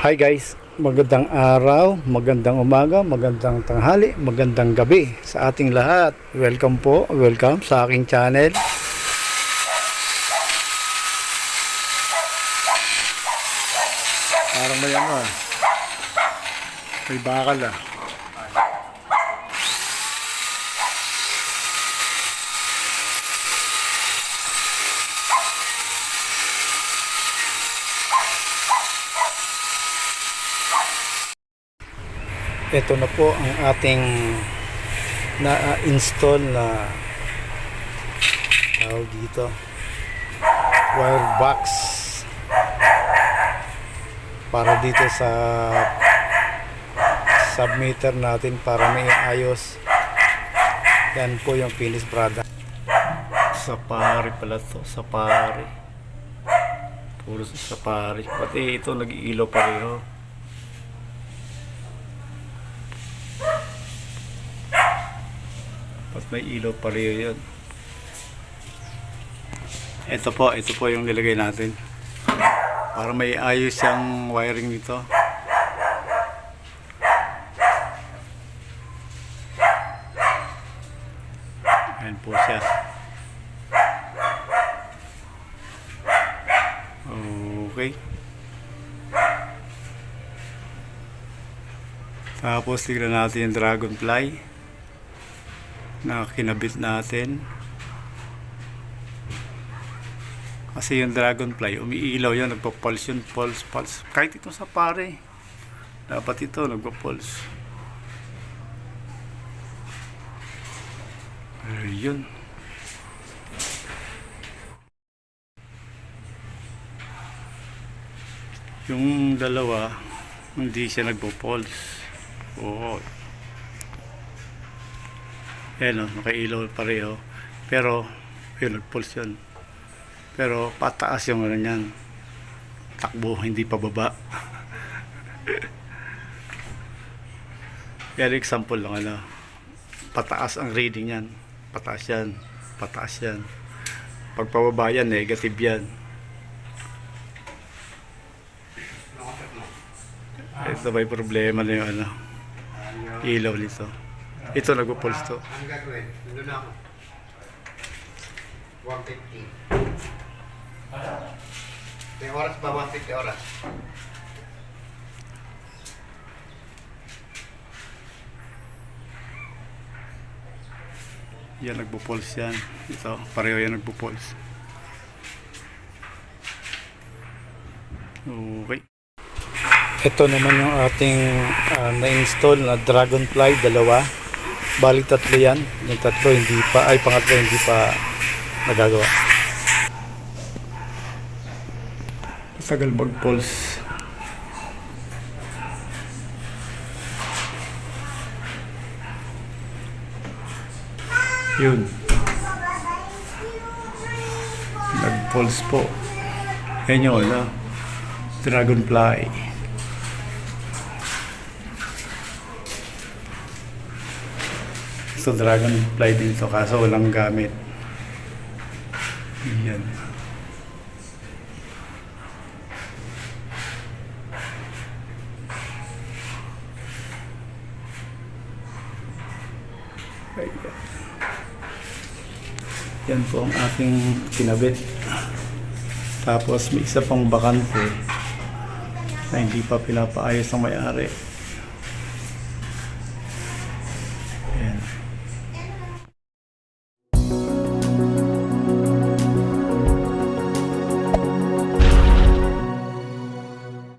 Hi guys, magandang araw, magandang umaga, magandang tanghali, magandang gabi sa ating lahat. Welcome po, welcome sa aking channel. Parang may ano ah. May bakal ah. Ito na po ang ating na-install na tawag dito wire box para dito sa submeter natin para may ayos yan po yung finished product. Sa pare pala to sa pare puro sa pare pati ito nag-iilaw pareho At may ilaw pa rin yun. Ito po, ito po yung nilagay natin. Para may ayos yung wiring nito. Ayan po siya. Okay. Tapos tignan natin yung dragonfly na kinabit natin. Kasi yung dragonfly, umiilaw yan, nagpa-pulse yun, pulse, pulse. Kahit ito sa pare, dapat ito nagpa-pulse. Ayun. Yung dalawa, hindi siya nagpo-pulse. Oo, Ayan o, nakailaw pareho. Pero, yun, nag-pulse yun. Pero, pataas yung ano niyan. Takbo, hindi pa baba. Yan, example lang, ano. Pataas ang reading yan. Pataas yan. Pataas yan. Pag pababa yan, negative yan. Ito may problema na yung ano, ilaw nito. Ito nagpo-pulse to. Ang gagawin, nandun na ako. 150. May oras ba 150 oras? Yan nagpo-pulse yan. Ito, pareho yan nagpo-pulse. Okay. Ito naman yung ating ah, na-install na Dragonfly dalawa. Bali tatlo yan. Yung tatlo hindi pa, ay pangatlo hindi pa nagagawa. Tagal mag-pulse. Yun. Nag-pulse po. Yan yun, ano? Dragonfly. So, dragonfly din to kaso walang gamit. Yan. Ayan. Yan po ang aking kinabit. Tapos may isa pang bakante na hindi pa pinapaayos ng may-ari.